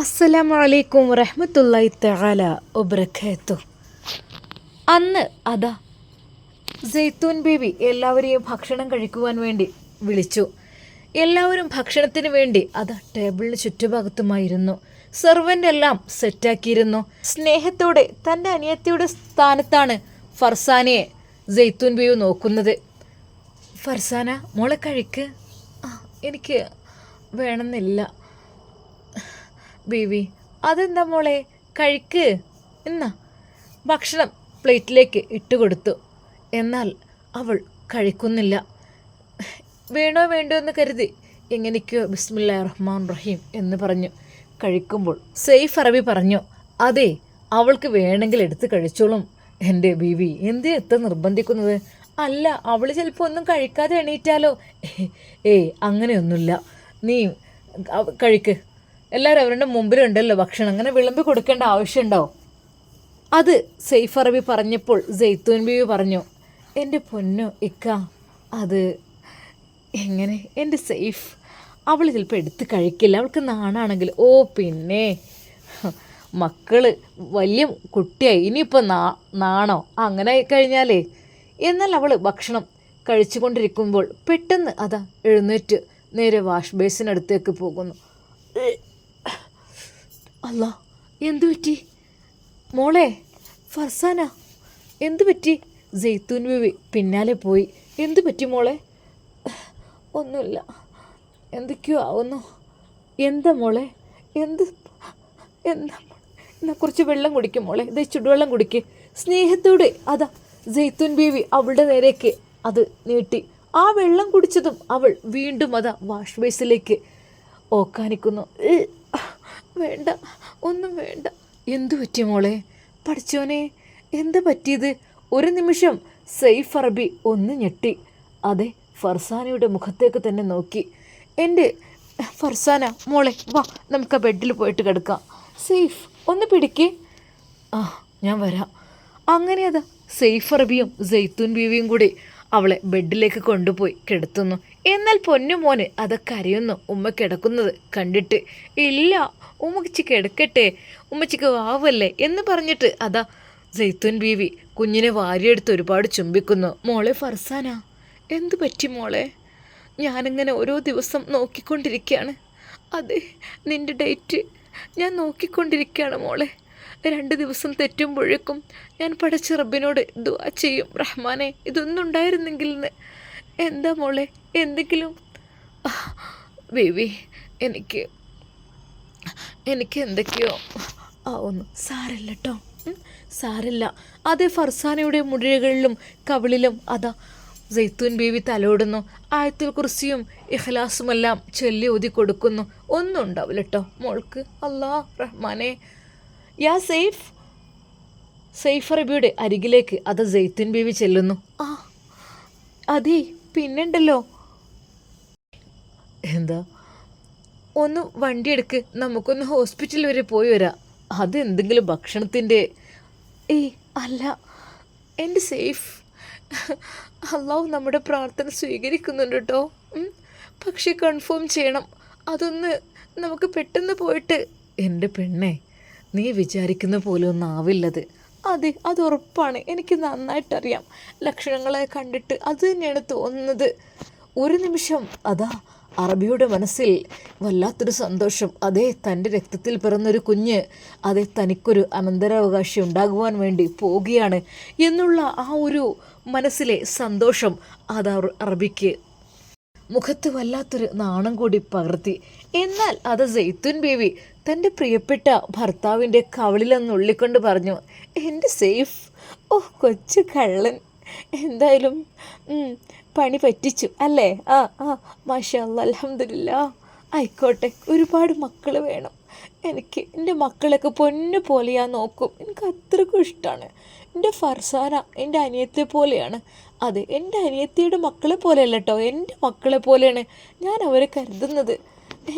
അസ്സലാമു അലൈക്കും തഹാല വബറകാത്തു അന്ന് അതാ ജെയ്ത്തൂൻ ബേബി എല്ലാവരെയും ഭക്ഷണം കഴിക്കുവാൻ വേണ്ടി വിളിച്ചു. എല്ലാവരും ഭക്ഷണത്തിന് വേണ്ടി അതാ ടേബിളിന് ചുറ്റുഭാഗത്തുമായിരുന്നു. സെർവന്റ് എല്ലാം സെറ്റാക്കിയിരുന്നു. സ്നേഹത്തോടെ തന്റെ അനിയത്തിയുടെ സ്ഥാനത്താണ് ഫർസാനയെ ജെയ്ത്തൂൻ ബേബി നോക്കുന്നത്. ഫർസാന മോളെ കഴിക്ക്. എനിക്ക് വേണമെന്നില്ല. ബേബി. അതെന്താ മോളെ? കഴിക്ക്. എന്നാ? ഭക്ഷണം പ്ലേറ്റിലേക്ക് ഇട്ട് കൊടുത്തു. എന്നാൽ അവൾ കഴിക്കുന്നില്ല. വേണോ വേണ്ടോ എന്ന് കരുതി എങ്ങനെയൊക്കെയോ ബിസ്മില്ലാ റഹ്മാൻ റഹീം എന്ന് പറഞ്ഞു. കഴിക്കുമ്പോൾ സെയ്ഫ് അറബി പറഞ്ഞു അതെ അവൾക്ക് വേണമെങ്കിൽ എടുത്ത് കഴിച്ചോളും. എന്റെ ബീവി എന്ത് എത്ര നിർബന്ധിക്കുന്നത്? അല്ല അവൾ ചിലപ്പോൾ ഒന്നും കഴിക്കാതെ എണീറ്റാലോ? ഏയ് അങ്ങനെയൊന്നുമില്ല. നീ കഴിക്ക്. എല്ലാവരും അവരുടെ മുമ്പിലുണ്ടല്ലോ ഭക്ഷണം. അങ്ങനെ വിളമ്പി കൊടുക്കേണ്ട ആവശ്യമുണ്ടോ? അത് സെയ്ഫ് അറബി പറഞ്ഞപ്പോൾ ജെയ്ത്തൂൻ ബീവി പറഞ്ഞു എന്റെ പൊന്നു ഇക്ക അത് എങ്ങനെ? എന്റെ സെയ്ഫ്. അവൾ ചിലപ്പോൾ എടുത്ത് കഴിക്കില്ല. അവൾക്ക് നാണാണെങ്കിൽ. ഓ പിന്നെ. മക്കൾ വലിയ കുട്ടിയായി. ഇനിയിപ്പോൾ നാ നാണോ? അങ്ങനെ കഴിഞ്ഞാലേ. എന്നാൽ അവൾ ഭക്ഷണം കഴിച്ചുകൊണ്ടിരിക്കുമ്പോൾ പെട്ടെന്ന് അതാ എഴുന്നേറ്റ് നേരെ വാഷ് ബേസിനടുത്തേക്ക് പോകുന്നു. അല്ല എന്തു പറ്റി? മോളെ ഫർസാന എന്തു പറ്റി? ജെയ്ത്തൂൻ ബിവി പിന്നാലെ പോയി. എന്തു പറ്റി മോളെ? ഒന്നുമില്ല. എന്തൊക്കെയോ ആവുന്നു. എന്താ മോളെ? എന്ത്? എന്താ? എന്നാ കുറച്ച് വെള്ളം കുടിക്കും മോളെ. ഇത് ചുടുവെള്ളം കുടിക്ക്. സ്നേഹത്തോടെ അതാ ജെയ്ത്തൂൻ ബീവി അവളുടെ നേരേക്ക് അത് നീട്ടി. ആ വെള്ളം കുടിച്ചതും അവൾ വീണ്ടും അതാ വാഷ് ബേസിലേക്ക് ഓക്കാനിക്കുന്നു. വേണ്ട ഒന്നും വേണ്ട. എന്തു പറ്റി മോളെ? പഠിച്ചോനെ എന്ത് പറ്റിയത്? ഒരു നിമിഷം. സെയ്ഫ് അറബി ഒന്ന് ഞെട്ടി. അതെ ഫർസാനയുടെ മുഖത്തേക്ക് തന്നെ നോക്കി. എന്റെ ഫർസാന മോളെ വാ നമുക്ക് ആ ബെഡിൽ പോയിട്ട് കിടക്കാം. സെയ്ഫ് ഒന്ന് പിടിക്കേ. ആ ഞാൻ വരാം. അങ്ങനെ അതാ സെയ്ഫ് അറബിയും ജെയ്ത്തൂൻ ബീവിയും കൂടി അവളെ ബെഡിലേക്ക് കൊണ്ടുപോയി കിടത്തുന്നു. എന്നാൽ പൊന്നുമോന് അതൊക്കെ അറിയുന്നു ഉമ്മ കിടക്കുന്നത് കണ്ടിട്ട് ഇല്ല ഉമ്മച്ചി കിടക്കട്ടെ ഉമ്മച്ചിക്ക് വാവല്ലേ? എന്ന് പറഞ്ഞിട്ട് അതാ ജെയ്ത്തൂൻ ബീവി കുഞ്ഞിനെ വാരിയെടുത്ത് ഒരുപാട് ചുംബിക്കുന്നു. മോളെ ഫർസാന എന്തു പറ്റി മോളെ? ഞാനിങ്ങനെ ഓരോ ദിവസം നോക്കിക്കൊണ്ടിരിക്കുകയാണ്. അതെ നിന്റെ ഡേറ്റ് ഞാൻ നോക്കിക്കൊണ്ടിരിക്കുകയാണ് മോളെ. രണ്ട് ദിവസം തെറ്റുമ്പോഴേക്കും ഞാൻ പഠിച്ച റബ്ബിനോട് ദുവാ ചെയ്യും. റഹ്മാനെ ഇതൊന്നും ഉണ്ടായിരുന്നെങ്കിൽ എന്താ മോളെ എന്തെങ്കിലും? ബേബി എനിക്ക് എനിക്ക് എന്തൊക്കെയോ ആവുന്നു സാരല്ല കേട്ടോ സാരല്ല. അതേ ഫർസാനയുടെ മുടികളിലും കവിളിലും അതാ ജെയ്ത്തൂൻ ബീവി തലോടുന്നു. ആയത്തിൽ കുറിച്ചിയും ഇഖ്ലാസുമെല്ലാം ചൊല്ലി ഒതി കൊടുക്കുന്നു ഒന്നും ഉണ്ടാവില്ല കേട്ടോ മോൾക്ക്. അല്ലാ റഹ്മാനെ. യാ സേഫ്. സെയ്ഫ് അറബിയുടെ അരികിലേക്ക് അത് ജെയ്ത്തുൻ ബീവി ചെല്ലുന്നു. ആ അതെ പിന്നെണ്ടല്ലോ. എന്താ? ഒന്ന് വണ്ടി എടുക്ക്. നമുക്കൊന്ന് ഹോസ്പിറ്റൽ വരെ പോയി വരാം. അതെന്തെങ്കിലും ഭക്ഷണത്തിന്റെ ഏയ് അല്ല. എന്റെ സേഫ്. അള്ളാഹു നമ്മുടെ പ്രാർത്ഥന സ്വീകരിക്കുന്നുണ്ട് കേട്ടോ. പക്ഷേ കൺഫേം ചെയ്യണം. അതൊന്ന് നമുക്ക് പെട്ടെന്ന് പോയിട്ട് എന്റെ പെണ്ണെ നീ വിചാരിക്കുന്ന പോലെ ഒന്നും ആവില്ലത്. അതെ അത് ഉറപ്പാണ്. എനിക്ക് നന്നായിട്ടറിയാം. ലക്ഷണങ്ങളെ കണ്ടിട്ട് അത് തന്നെയാണ് തോന്നുന്നത്. ഒരു നിമിഷം അതാ അറബിയുടെ മനസ്സിൽ വല്ലാത്തൊരു സന്തോഷം. അതേ തന്റെ രക്തത്തിൽ പിറന്നൊരു കുഞ്ഞ് അതേ തനിക്കൊരു അനന്തരാവകാശി ഉണ്ടാകുവാൻ വേണ്ടി പോവുകയാണ് എന്നുള്ള ആ ഒരു മനസ്സിലെ സന്തോഷം അത് അറ- അറബിക്ക് മുഖത്ത് വല്ലാത്തൊരു നാണം കൂടി പകർത്തി. എന്നാൽ അത് സെയ്ത്തുൻ ബേബി തന്റെ പ്രിയപ്പെട്ട ഭർത്താവിന്റെ കവിളിലൊന്നുള്ളിക്കൊണ്ട് പറഞ്ഞു എന്റെ സേഫ്. ഓ കൊച്ചു കള്ളൻ. എന്തായാലും പണി പറ്റിച്ചു അല്ലേ? ആ ആ മാഷാ അലഹമില്ല ആയിക്കോട്ടെ ഒരുപാട് മക്കൾ വേണം. എനിക്ക് എന്റെ മക്കളൊക്കെ പൊന്നു പോലെയാ നോക്കും. എനിക്ക് അത്രക്കും ഇഷ്ടമാണ് എന്റെ ഫർസാന എന്റെ അനിയത്തെ പോലെയാണ്. അതെ എന്റെ അനിയത്തിയുടെ മക്കളെ പോലെയല്ല കേട്ടോ എന്റെ മക്കളെ പോലെയാണ് ഞാൻ അവരെ കരുതുന്നത്.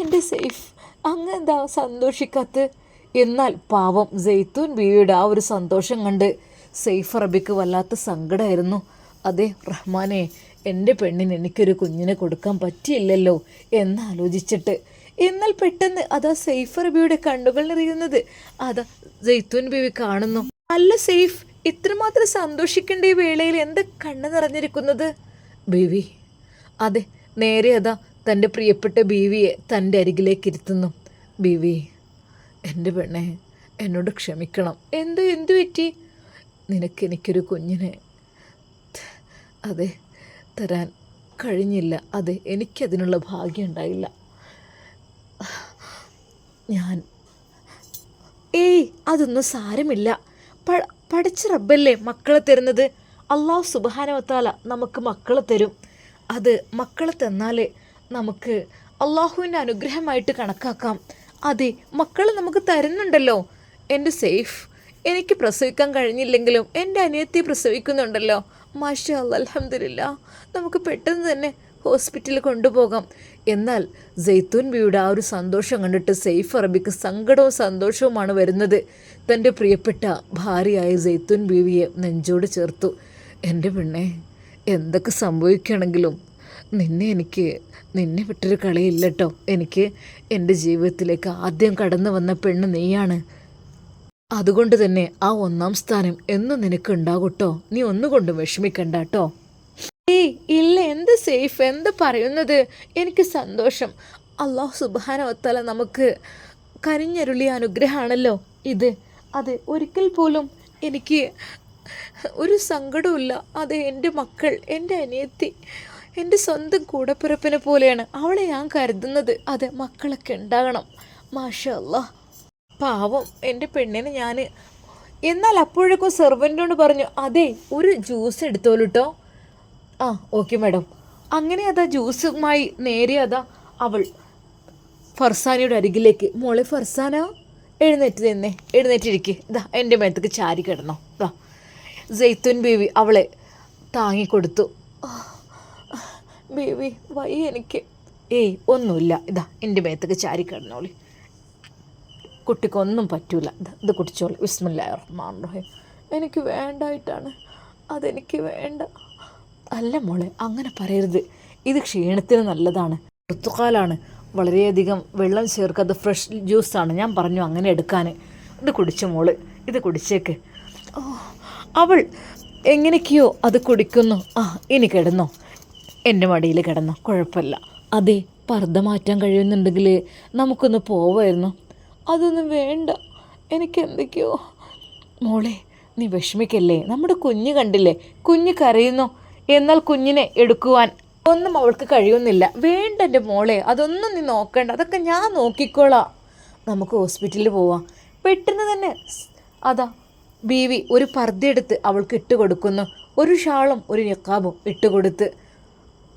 എന്റെ സേഫ് അങ്ങെന്താ സന്തോഷിക്കാത്ത? എന്നാൽ പാവം ജെയ്ത്തൂൻ ബീവിയുടെ ആ ഒരു സന്തോഷം കണ്ട് സെയ്ഫ് അറബിക്ക് വല്ലാത്ത സങ്കടമായിരുന്നു അതെ റഹ്മാനെ എന്റെ പെണ്ണിന് എനിക്കൊരു കുഞ്ഞിനെ കൊടുക്കാൻ പറ്റിയില്ലല്ലോ എന്നാലോചിച്ചിട്ട്. എന്നാൽ പെട്ടെന്ന് അതാ സെയ്ഫ് റബിയുടെ കണ്ണുകൾ നിറയുന്നത്. അതാ ജെയ്ത്തൂൻ ബീവി കാണുന്നു. അല്ല സെയ്ഫ് ഇത്രമാത്രം സന്തോഷിക്കേണ്ട ഈ വേളയിൽ എന്ത് കണ്ണ് നിറഞ്ഞിരിക്കുന്നത്? ബീവി അതെ നേരെ അതാ തന്റെ പ്രിയപ്പെട്ട ബീവിയെ തന്റെ അരികിലേക്ക് ഇരുത്തുന്നു. ബീവി എന്റെ പെണ്ണെ എന്നോട് ക്ഷമിക്കണം. എന്ത് എന്തു പറ്റി? നിനക്ക് എനിക്കൊരു കുഞ്ഞിനെ അതെ തരാൻ കഴിഞ്ഞില്ല. അതെ എനിക്കതിനുള്ള ഭാഗ്യം ഉണ്ടായില്ല. ഞാൻ ഏയ് അതൊന്നും സാരമില്ല. പ പഠിച്ച റബ്ബല്ലേ മക്കളെ തരുന്നത്? അള്ളാഹു സുബാനവത്താല നമുക്ക് മക്കളെ തരും. അത് മക്കളെ തന്നാൽ നമുക്ക് അള്ളാഹുവിന്റെ അനുഗ്രഹമായിട്ട് കണക്കാക്കാം. അതെ മക്കൾ നമുക്ക് തരുന്നുണ്ടല്ലോ. എന്റെ സേഫ്. എനിക്ക് പ്രസവിക്കാൻ കഴിഞ്ഞില്ലെങ്കിലും എന്റെ അനിയത്തി പ്രസവിക്കുന്നുണ്ടല്ലോ. മാഷാ അലഹമില്ല നമുക്ക് പെട്ടെന്ന് തന്നെ ഹോസ്പിറ്റലിൽ കൊണ്ടുപോകാം. എന്നാൽ ജെയ്ത്തൂൻ ബിയുടെ ആ ഒരു സന്തോഷം കണ്ടിട്ട് സെയ്ഫ് അറബിക്ക് സങ്കടവും സന്തോഷവുമാണ് വരുന്നത്. തന്റെ പ്രിയപ്പെട്ട ഭാര്യയായ ജെയ്ത്തൂൻ ബീവിയെ നെഞ്ചോട് ചേർത്തു. എന്റെ പെണ്ണെ എന്തൊക്കെ സംഭവിക്കുകയാണെങ്കിലും നിന്നെ എനിക്ക് നിന്നെ വിട്ടൊരു കളിയില്ല കേട്ടോ എനിക്ക് എന്റെ ജീവിതത്തിലേക്ക് ആദ്യം കടന്നു വന്ന പെണ്ണ് നീയാണ്. അതുകൊണ്ട് തന്നെ ആ ഒന്നാം സ്ഥാനം എന്നും നിനക്ക് ഉണ്ടാകട്ടോ നീ ഒന്നുകൊണ്ടും വിഷമിക്കണ്ട കേട്ടോ ഏയ് ഇല്ല എന്ത് സേഫ് എന്ത് പറയുന്നത്? എനിക്ക് സന്തോഷം. അള്ളാഹു സുബാനവത്തല നമുക്ക് കരിഞ്ഞരുളിയ അനുഗ്രഹമാണല്ലോ ഇത്. അത് ഒരിക്കൽ പോലും എനിക്ക് ഒരു സങ്കടവുമില്ല. അത് എന്റെ മക്കൾ എന്റെ അനിയത്തി എന്റെ സ്വന്തം കൂടപ്പിറപ്പിനെ പോലെയാണ്. അവളെ ഞാൻ കരുതുന്നത്. അതെ മക്കളൊക്കെ ഉണ്ടാകണം. മാഷാ അല്ലാഹ് പാവം എന്റെ പെണ്ണിനെ ഞാൻ. എന്നാൽ അപ്പോഴേക്കും സെർവന്റോട് പറഞ്ഞു അതെ ഒരു ജ്യൂസ് എടുത്തോളൂ കേട്ടോ ആ ഓക്കെ മാഡം അങ്ങനെ അതാ ജ്യൂസുമായി നേരെ അതാ അവൾ ഫർസാനയുടെ അരികിലേക്ക്. മോളെ ഫർസാന എഴുന്നേറ്റ് നിന്നേ. എഴുന്നേറ്റിരിക്കുക ഇതാ എന്റെ മേത്തേക്ക് ചാരി കിടന്നോ. ഇതാ ജെയ്ത്തുൻ ബേവി അവളെ താങ്ങിക്കൊടുത്തു. ബേവി വയ്യ എനിക്ക്. ഏയ് ഒന്നുമില്ല. ഇതാ എന്റെ മേത്തേക്ക് ചാരി കിടന്നോളി. കുട്ടിക്കൊന്നും പറ്റൂല. ഇത് കുടിച്ചോളൂ. വിസ്മില്ലാ റഹ്മാൻ റഹീം. എനിക്ക് വേണ്ടായിട്ടാണ്. അതെനിക്ക് വേണ്ട. അല്ല മോളെ അങ്ങനെ പറയരുത്. ഇത് ക്ഷീണത്തിന് നല്ലതാണ്. ഋത്തുക്കാലാണ് വളരെയധികം വെള്ളം ചേർക്കാത്ത ഫ്രഷ് ജ്യൂസാണ് ഞാൻ പറഞ്ഞു അങ്ങനെ എടുക്കാൻ ഇത് കുടിച്ച മോൾ? ഇത് കുടിച്ചേക്ക്. ഓ അവൾ എങ്ങനെയൊക്കെയോ അത് കുടിക്കുന്നു. ആ ഇനി കിടന്നോ. എന്റെ മടിയിൽ കിടന്നോ. കുഴപ്പമില്ല. അതെ പർദ്ദ മാറ്റാൻ കഴിയുന്നുണ്ടെങ്കിൽ നമുക്കൊന്ന് പോവായിരുന്നു. അതൊന്നും വേണ്ട. എനിക്ക് എന്തൊക്കെയോ മോളെ നീ വിഷമിക്കല്ലേ? നമ്മുടെ കുഞ്ഞ് കണ്ടില്ലേ? കുഞ്ഞ് കരയുന്നു. എന്നാൽ കുഞ്ഞിനെ എടുക്കുവാൻ ഒന്നും അവൾക്ക് കഴിയുന്നില്ല. വേണ്ട എന്റെ മോളെ അതൊന്നും നീ നോക്കണ്ട. അതൊക്കെ ഞാൻ നോക്കിക്കോളാം. നമുക്ക് ഹോസ്പിറ്റലിൽ പോവാം. പെട്ടെന്ന് തന്നെ അതാ ബീവി ഒരു പർദ്ദയെടുത്ത് അവൾക്ക് ഇട്ട് കൊടുക്കുന്നു. ഒരു ഷാളും ഒരു നിക്കാബും ഇട്ട് കൊടുത്ത്.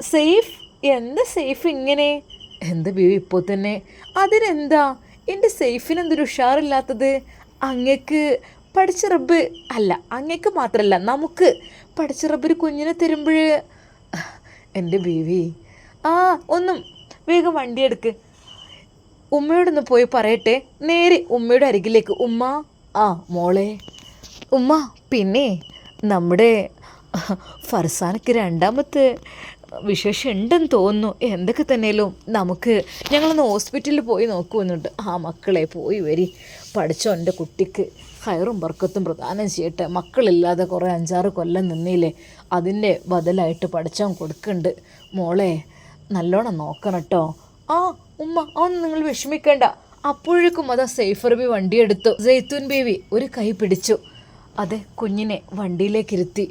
സേഫ്? എന്താ സേഫ് ഇങ്ങനെ? എന്താ ബീവി ഇപ്പോൾ തന്നെ? അതിനെന്താ? എന്റെ സേഫിന് എന്തൊരു ഉഷാറില്ലാത്തത്? അങ്ങക്ക് പഠിച്ച റബ്ബ് അല്ല അങ്ങക്ക് മാത്രമല്ല നമുക്ക് പഠിച്ച റബ്ബർ കുഞ്ഞിനെ തരുമ്പോൾ എന്റെ ബീവി ആ ഒന്നും വേഗം വണ്ടി എടുക്ക്. ഉമ്മയോടൊന്ന് പോയി പറയട്ടെ. നേരെ ഉമ്മയുടെ അരികിലേക്ക്. ഉമ്മ ആ മോളെ. ഉമ്മ പിന്നെ നമ്മുടെ ഫർസാനക്ക് രണ്ടാമത്തെ വിശേഷം ഉണ്ടെന്ന് തോന്നുന്നു. എന്തൊക്കെ തന്നെയാലും നമുക്ക് ഞങ്ങളൊന്ന് ഹോസ്പിറ്റലിൽ പോയി നോക്കുമെന്നുണ്ട്. ആ മക്കളെ പോയി വരി. പഠിച്ചോ എന്റെ കുട്ടിക്ക് ഹയറും ബർക്കത്തും പ്രദാനം ചെയ്യട്ടെ. മക്കളില്ലാതെ കുറേ അഞ്ചാറ് കൊല്ലം നിന്നില്ലേ അതിന്റെ ബദലായിട്ട് പഠിച്ചവൻ കൊടുക്കുന്നുണ്ട് മോളെ നല്ലോണം നോക്കണം കേട്ടോ ആ ഉമ്മ അതൊന്നും നിങ്ങൾ വിഷമിക്കേണ്ട. അപ്പോഴേക്കും അതാ സേഫർ ബി വണ്ടിയെടുത്തു. ജെയ്ത്തൂൻ ബേബി ഒരു കൈ പിടിച്ചു. അതെ കുഞ്ഞിനെ വണ്ടിയിലേക്ക് ഇരുത്തി.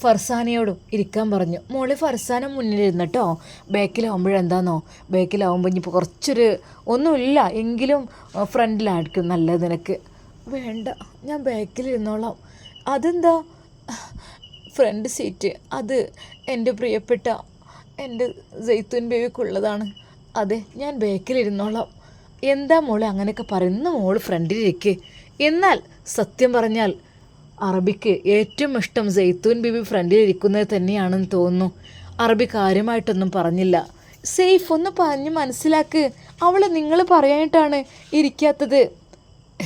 ഫർസാനയോടും ഇരിക്കാൻ പറഞ്ഞു. മോൾ ഫർസാന മുന്നിലിരുന്നട്ടോ ബാക്കിലാവുമ്പോഴെന്താന്നോ? ബാക്കിലാവുമ്പോൾ ഇനിയിപ്പോൾ കുറച്ചൊരു ഒന്നുമില്ല എങ്കിലും ഫ്രണ്ടിലായിരിക്കും നല്ലത് നിനക്ക്. വേണ്ട ഞാൻ ബാക്കിലിരുന്നോളാം. അതെന്താ? ഫ്രണ്ട് സീറ്റ് അത് എന്റെ പ്രിയപ്പെട്ട എന്റെ ജെയ്ത്തുൻ ബേബിക്കുള്ളതാണ്. അതെ ഞാൻ ബാക്കിലിരുന്നോളാം. എന്താ മോളെ അങ്ങനെയൊക്കെ പറയുന്ന മോൾ ഫ്രണ്ടിലിരിക്കേ. എന്നാൽ സത്യം പറഞ്ഞാൽ അറബിക്ക് ഏറ്റവും ഇഷ്ടം ജെയ്ത്തൂൻ ബീബി ഫ്രണ്ടിലിരിക്കുന്നത് തന്നെയാണെന്ന് തോന്നുന്നു. അറബി കാര്യമായിട്ടൊന്നും പറഞ്ഞില്ല. സെയ്ഫ് ഒന്ന് പറഞ്ഞ് മനസ്സിലാക്ക്. അവളെ നിങ്ങൾ പറയാനായിട്ടാണ് ഇരിക്കാത്തത്.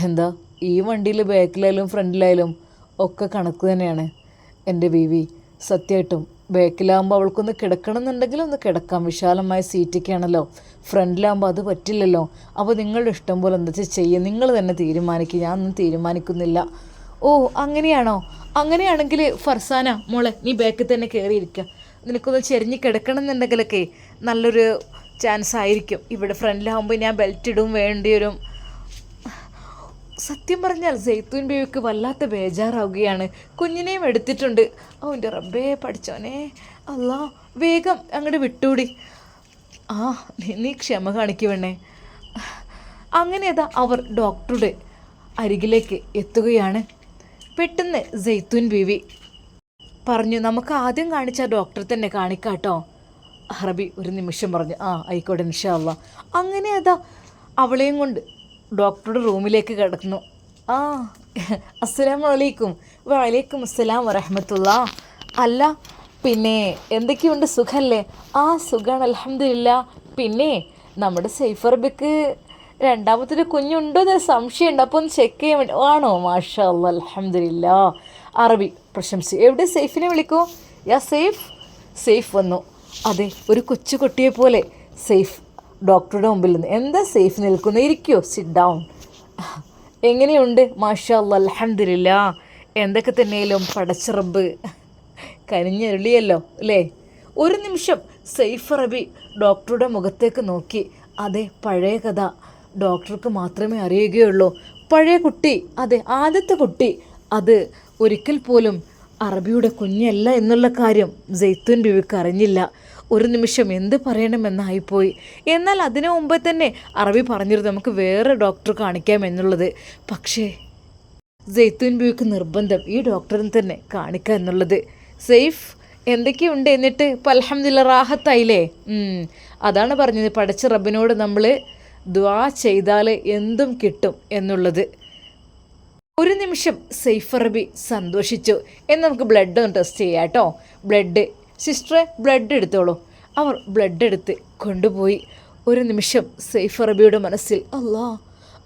എന്താ ഈ വണ്ടിയിൽ ബാക്കിലായാലും ഫ്രണ്ടിലായാലും ഒക്കെ കണക്ക് തന്നെയാണ്. എന്റെ ബീവി സത്യമായിട്ടും ബാക്കിലാകുമ്പോൾ അവൾക്കൊന്ന് കിടക്കണം എന്നുണ്ടെങ്കിൽ ഒന്ന് കിടക്കാം. വിശാലമായ സീറ്റൊക്കെ ആണല്ലോ ഫ്രണ്ടിലാകുമ്പോൾ അത് പറ്റില്ലല്ലോ. അപ്പോൾ നിങ്ങളുടെ ഇഷ്ടം പോലെ എന്താ വെച്ചാൽ ചെയ്യുക നിങ്ങൾ തന്നെ തീരുമാനിക്കുക ഞാനൊന്നും തീരുമാനിക്കുന്നില്ല. ഓ അങ്ങനെയാണോ? അങ്ങനെയാണെങ്കിൽ ഫർസാന മോളെ നീ ബാക്കിൽ തന്നെ കയറിയിരിക്കുക നിനക്കൊന്ന് ചെരിഞ്ഞ് കിടക്കണം എന്നുണ്ടെങ്കിലൊക്കെ നല്ലൊരു ചാൻസ് ആയിരിക്കും. ഇവിടെ ഫ്രണ്ടിലാവുമ്പോൾ ഞാൻ ബെൽറ്റ് ഇടും വേണ്ടി വരും. സത്യം പറഞ്ഞാൽ സെയ്ത്തൂൻ ബേബിക്ക് വല്ലാത്ത ബേജാറാവുകയാണ്. കുഞ്ഞിനെയും എടുത്തിട്ടുണ്ട്. അവന്റെ റബ്ബേ പഠിച്ചോനെ. അല്ല വേഗം അങ്ങോട്ട് വിട്ടൂടി. ആ നീ- ക്ഷമ കാണിക്കുവണ്ണേ അങ്ങനെ അവർ ഡോക്ടറുടെ അരികിലേക്ക് എത്തുകയാണ്. പെട്ടെന്ന് ജെയ്ത്തുൻ ബീവി പറഞ്ഞു നമുക്ക് ആദ്യം കാണിച്ച ഡോക്ടറെ തന്നെ കാണിക്കാട്ടോ. അറബി ഒരു നിമിഷം പറഞ്ഞു ആ ആയിക്കോട്ടെ നിഷാള്ള അങ്ങനെ അതാ അവളെയും കൊണ്ട് ഡോക്ടറുടെ റൂമിലേക്ക് കിടക്കുന്നു ആ അസ്സലാം വലൈക്കും വലൈക്കും അസ്സലാം വറഹമത്തുള്ള. അല്ല പിന്നെ എന്തൊക്കെയുണ്ട്? സുഖമല്ലേ ആ സുഖമാണ് അലഹമില്ല പിന്നെ നമ്മുടെ സൈഫർ ബിക്ക് രണ്ടാമത്തൊരു കുഞ്ഞുണ്ടോ എന്നൊരു സംശയമുണ്ട്. അപ്പോൾ ഒന്ന് ചെക്ക് ചെയ്യാൻ വേണ്ടി ആണോ? മാഷാ അലഹമില്ല അറബി പ്രശംസി. എവിടെ? സേഫിനെ വിളിക്കൂ. യാ സേഫ്? സേഫ് വന്നു. അതെ ഒരു കൊച്ചു കുട്ടിയെ പോലെ സേഫ് ഡോക്ടറുടെ മുമ്പിൽ നിന്ന്. എന്താ സേഫ് നിൽക്കുന്നു ഇരിക്കുമോ സിറ്റ് ഡൗൺ എങ്ങനെയുണ്ട്? മാഷാ അലഹമില്ല എന്തൊക്കെ തന്നെയാലും പടച്ചിറബ് കനിഞ്ഞരുളിയല്ലോ അല്ലേ? ഒരു നിമിഷം സെയ്ഫ് അറബി ഡോക്ടറുടെ മുഖത്തേക്ക് നോക്കി. അതെ പഴയ കഥ. ഡോക്ടർക്ക് മാത്രമേ അറിയുകയുള്ളൂ. പഴയ കുട്ടി അതെ ആദ്യത്തെ കുട്ടി അത് ഒരിക്കൽ പോലും അറബിയുടെ കുഞ്ഞല്ല എന്നുള്ള കാര്യം ജെയ്ത്തുൻ ബിവിക്ക് അറിഞ്ഞില്ല. ഒരു നിമിഷം എന്ത് പറയണമെന്നായിപ്പോയി. എന്നാൽ അതിനു മുമ്പ് തന്നെ അറബി പറഞ്ഞിരുന്നു നമുക്ക് വേറെ ഡോക്ടർ കാണിക്കാം എന്നുള്ളത്. പക്ഷേ ജെയ്ത്തുൻ ബിവിക്ക് നിർബന്ധം ഈ ഡോക്ടറിന് തന്നെ കാണിക്കുക എന്നുള്ളത്. സേഫ് എന്തൊക്കെയുണ്ട്? എന്നിട്ട് അലഹമില്ല റാഹത്തായില്ലേ? അതാണ് പറഞ്ഞത്. പഠിച്ച റബ്ബിനോട് നമ്മൾ ദ്വാ ചെയ്താൽ എന്തും കിട്ടും എന്നുള്ളത്. ഒരു നിമിഷം സെയ്ഫർ റബി സന്തോഷിച്ചു. എന്ന് നമുക്ക് ബ്ലഡ് ഒന്ന് ടെസ്റ്റ് ചെയ്യാം കേട്ടോ. ബ്ലഡ് സിസ്റ്റർ ബ്ലഡ് എടുത്തോളൂ. അവർ ബ്ലഡ് എടുത്ത് കൊണ്ടുപോയി. ഒരു നിമിഷം സെയ്ഫ് റബിയുടെ മനസ്സിൽ അല്ലാ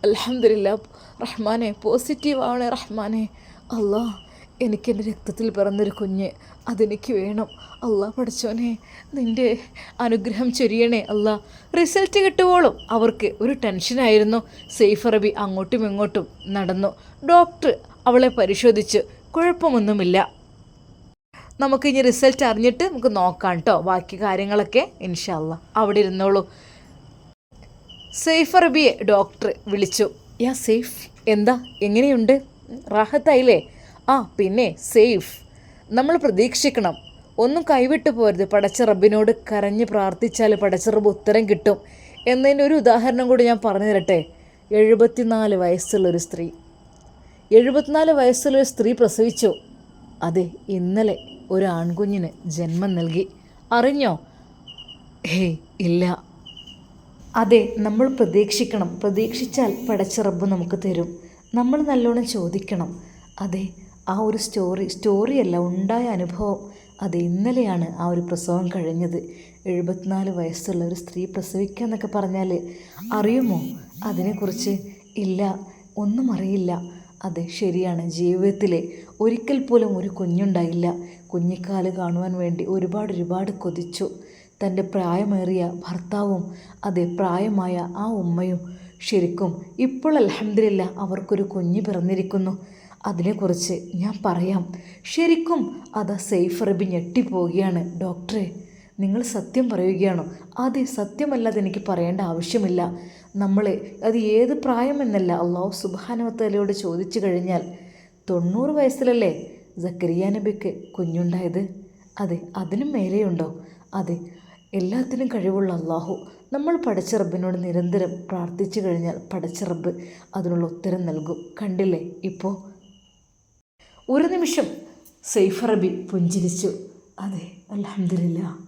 അലഹമില്ല റഹ്മാനെ പോസിറ്റീവ് ആവണേ റഹ്മാനെ അല്ലാ എനിക്കെന്റെ രക്തത്തിൽ പിറന്നൊരു കുഞ്ഞ് അതെനിക്ക് വേണം. അല്ല പഠിച്ചോനെ നിന്റെ അനുഗ്രഹം ചൊരിയണേ അള്ളാ. റിസൾട്ട് കിട്ടുവോളും അവർക്ക് ഒരു ടെൻഷനായിരുന്നു സേഫ് അറബി അങ്ങോട്ടും ഇങ്ങോട്ടും നടന്നു. ഡോക്ടർ അവളെ പരിശോധിച്ച് കുഴപ്പമൊന്നുമില്ല. നമുക്ക് ഇനി റിസൾട്ട് അറിഞ്ഞിട്ട് നമുക്ക് നോക്കാം കേട്ടോ ബാക്കി കാര്യങ്ങളൊക്കെ ഇൻഷല്ല അവിടെ ഇരുന്നോളൂ. സേഫ് അറബിയെ ഡോക്ടർ വിളിച്ചു. യാ സെയ്ഫ് എന്താ? എങ്ങനെയുണ്ട്? റാഹത്തായില്ലേ? ആ പിന്നെ സേഫ്. നമ്മൾ പ്രതീക്ഷിക്കണം. ഒന്നും കൈവിട്ടു പോരുത്. പടച്ച റബ്ബിനോട് കരഞ്ഞ് പ്രാർത്ഥിച്ചാൽ പടച്ച റബ്ബ് ഉത്തരം കിട്ടും. എന്നതിന്റെ ഒരു ഉദാഹരണം കൂടി ഞാൻ പറഞ്ഞു തരട്ടെ. എഴുപത്തിനാല് വയസ്സുള്ളൊരു സ്ത്രീ. എഴുപത്തിനാല് വയസ്സുള്ളൊരു സ്ത്രീ പ്രസവിച്ചു. അതെ ഇന്നലെ ഒരു ആൺകുഞ്ഞിന് ജന്മം നൽകി. അറിഞ്ഞോ? ഹേയ് ഇല്ല. അതെ നമ്മൾ പ്രതീക്ഷിക്കണം. പ്രതീക്ഷിച്ചാൽ പടച്ച റബ്ബ് നമുക്ക് തരും. നമ്മൾ നല്ലോണം ചോദിക്കണം. അതെ ആ ഒരു സ്റ്റോറി സ്റ്റോറിയല്ല ഉണ്ടായ അനുഭവം. അത് ഇന്നലെയാണ് ആ ഒരു പ്രസവം കഴിഞ്ഞത്. എഴുപത്തിനാല് വയസ്സുള്ള ഒരു സ്ത്രീ പ്രസവിക്കുക എന്നൊക്കെ പറഞ്ഞാൽ അറിയുമോ? അതിനെക്കുറിച്ച് ഇല്ല ഒന്നും അറിയില്ല. അതെ ശരിയാണ്. ജീവിതത്തിൽ ഒരിക്കൽ പോലും ഒരു കുഞ്ഞുണ്ടായില്ല. കുഞ്ഞിക്കാൽ കാണുവാൻ വേണ്ടി ഒരുപാട് ഒരുപാട് കൊതിച്ചു. തന്റെ പ്രായമേറിയ ഭർത്താവും അതെ പ്രായമായ ആ ഉമ്മയും ശരിക്കും ഇപ്പോൾ അലഹമില്ല അവർക്കൊരു കുഞ്ഞ് പിറന്നിരിക്കുന്നു. അതിനെക്കുറിച്ച് ഞാൻ പറയാം. ശരിക്കും അത് സേഫ് റബി ഞെട്ടിപ്പോവുകയാണ്. ഡോക്ടറെ നിങ്ങൾ സത്യം പറയുകയാണോ? അതെ സത്യമല്ലാതെ എനിക്ക് പറയേണ്ട ആവശ്യമില്ല. നമ്മൾ അത് ഏത് പ്രായമെന്നല്ല അള്ളാഹു സുബാനവത്തലയോട് ചോദിച്ചു കഴിഞ്ഞാൽ തൊണ്ണൂറ് വയസ്സിലല്ലേ സക്കരിയ നബിക്ക് കുഞ്ഞുണ്ടായത്? അതെ അതിനും മേലെയുണ്ടോ? അതെ എല്ലാത്തിനും കഴിവുള്ള അള്ളാഹു നമ്മൾ പഠിച്ച റബ്ബിനോട് നിരന്തരം പ്രാർത്ഥിച്ചു കഴിഞ്ഞാൽ പഠിച്ച റബ്ബ് അതിനുള്ള ഉത്തരം നൽകും. കണ്ടില്ലേ? ഇപ്പോൾ ഒരു നിമിഷം സൈഫ് റബി പുഞ്ചിരിച്ചു. അതെ അലഹമില്ല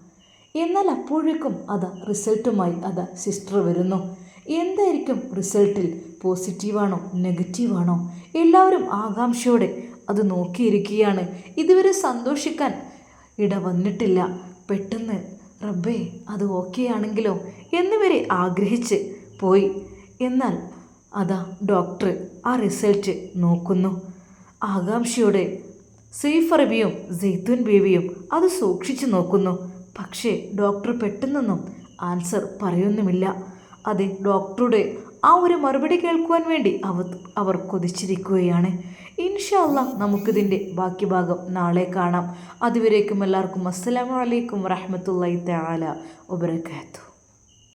എന്നാൽ അപ്പോഴേക്കും അതാ റിസൾട്ടുമായി അതാ സിസ്റ്റർ വരുന്നു. എന്തായിരിക്കും റിസൾട്ടിൽ? പോസിറ്റീവാണോ നെഗറ്റീവാണോ? എല്ലാവരും ആകാംക്ഷയോടെ അത് നോക്കിയിരിക്കുകയാണ്. ഇതുവരെ സന്തോഷിക്കാൻ ഇട വന്നിട്ടില്ല. പെട്ടെന്ന് റബ്ബേ അത് ഓക്കെ ആണെങ്കിലോ എന്നിവരെ ആഗ്രഹിച്ച് പോയി. എന്നാൽ അതാ ഡോക്ടർ ആ റിസൾട്ട് നോക്കുന്നു. ആകാംക്ഷയോടെ സെയ്ഫ് അറബിയും ബേബിയും അത് സൂക്ഷിച്ചു നോക്കുന്നു. പക്ഷേ ഡോക്ടർ പെട്ടെന്നൊന്നും ആൻസർ പറയുന്നുമില്ല. അതെ ഡോക്ടറുടെ ആ ഒരു മറുപടി കേൾക്കുവാൻ വേണ്ടി അവർ അവർ കൊതിച്ചിരിക്കുകയാണ്. ഇൻഷാല്ല നമുക്കിതിന്റെ ബാക്കി ഭാഗം നാളെ കാണാം. അതുവരേക്കും എല്ലാവർക്കും അസ്സലാമു അലൈക്കും വറഹമത്തല്ലാ തആല വബറകാതുഹു